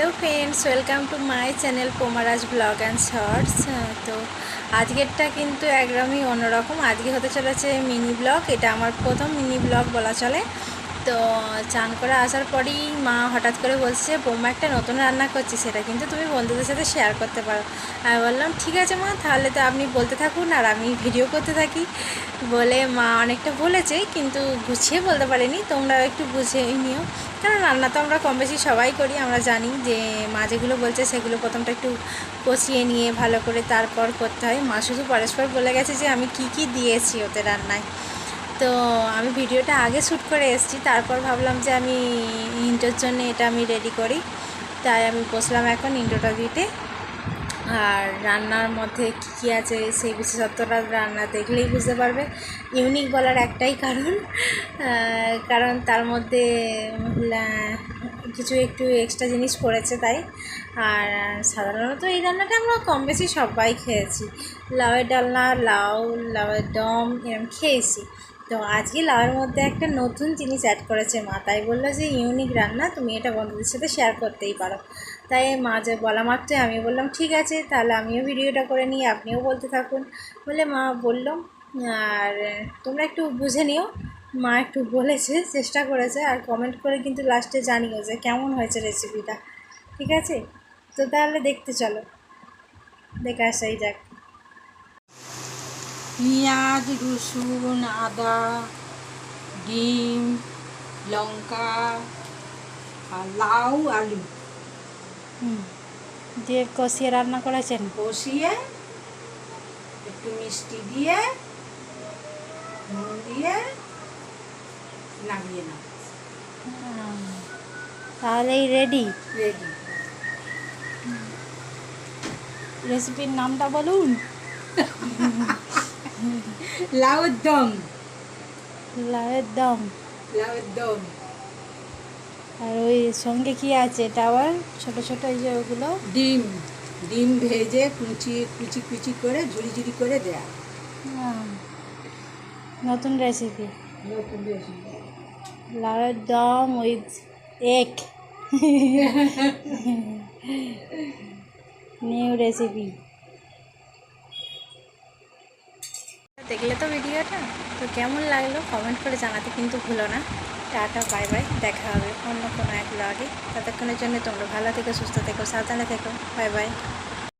Hello friends, welcome to my channel পোমারাজ vlog and shorts. তো আজকেরটা কিন্তু একদমই অন্যরকম। আজকে হতে চলেছে মিনি ব্লগ, এটা আমার প্রথম মিনি ব্লগ বলা চলে। তো চান করে আসার পরেই মা হঠাৎ করে বলছে, বোমা একটা নতুন রান্না করছি, সেটা কিন্তু তুমি বন্ধুদের সাথে শেয়ার করতে পারো। আমি বললাম, ঠিক আছে মা, তাহলে তো আপনি বলতে থাকুন আর আমি ভিডিও করতে থাকি। বলে মা অনেকটা বলেছে, কিন্তু গুছিয়ে বলতে পারেনি। তোমরা একটু বুঝে নিও। কারণ রান্না তো আমরা কম বেশি সবাই করি, আমরা জানি যে মা যেগুলো বলছে সেগুলো প্রথমটা একটু কষিয়ে নিয়ে ভালো করে তারপর করতে হয়। মা শুধু পরস্পর বলে গেছে যে আমি কি কি দিয়েছি ওতে রান্নায়। তো আমি ভিডিওটা আগে শ্যুট করে এসেছি, তারপর ভাবলাম যে আমি ইন্টোর জন্য এটা আমি রেডি করি। তাই আমি বসলাম এখন ইন্টোটা দিতে। আর রান্নার মধ্যে কী কী আছে সেই বিশেষত্বটা রান্না দেখলেই বুঝতে পারবে। ইউনিক বলার একটাই কারণ কারণ তার মধ্যে কিছু একটু এক্সট্রা জিনিস পড়েছে তাই। আর সাধারণত এই রান্নাটা আমরা কম বেশি সবাই খেয়েছি। লাউয়ের ডালনা, লাউ, লাউয়ের দম এরম খেয়েছি। তো আজকে লাউয়ের মধ্যে একটা নতুন জিনিস অ্যাড করেছে মা। তাই বলল যে, ইউনিক রান্না, তুমি এটা বন্ধুদের সাথে শেয়ার করতেই পারো। তাই মা যে বলা মাত্রই আমি বললাম, ঠিক আছে, তাহলে আমিও ভিডিওটা করে নিই, আপনিও বলতে থাকুন। বলে মা বলল, আর তোমরা একটু বুঝে নিও। মা একটু বলেছে, চেষ্টা করেছে, আর কমেন্ট করে কিন্তু লাস্টে জানিও যে কেমন হয়েছে রেসিপিটা ঠিক আছে? তো তাহলে দেখতে চলো। দেখে আসাই যাক। পেঁয়াজ রসুন আদা ডিম লঙ্কা আর লাউ আলু। হুম। দিয়ে কষিয়ে রান্না করেছেন? কষিয়ে একটু মিষ্টি দিয়ে নুন দিয়ে নামিয়ে নাও। তাহলেই রেডি। রেডি। রেসিপির নামটা বলুন। লাউয়ের দম। লাউয়ের দম। লাউয়ের দম। আর ওই সঙ্গে কি আছে এটা আবার ছোট ছোট এই যে ওগুলো? ডিম। ডিম ভেজে কুচি কুচি কুচি করে ঝুড়ি ঝুড়ি করে দেয়া। নতুন রেসিপি নতুন রেসিপি লাউয়ের দম উইথ এক নিউ রেসিপি দেখলে তো ভিডিওটা। তো কেমন লাগল কমেন্ট করে জানাতে কিন্তু ভুলো না। টাটা বাই বাই দেখা হবে অন্য কোনো এক ব্লগে ততক্ষণের জন্য তোমরা ভালো থেকো, সুস্থ থেকো, সাবধানে থেকো। Bye bye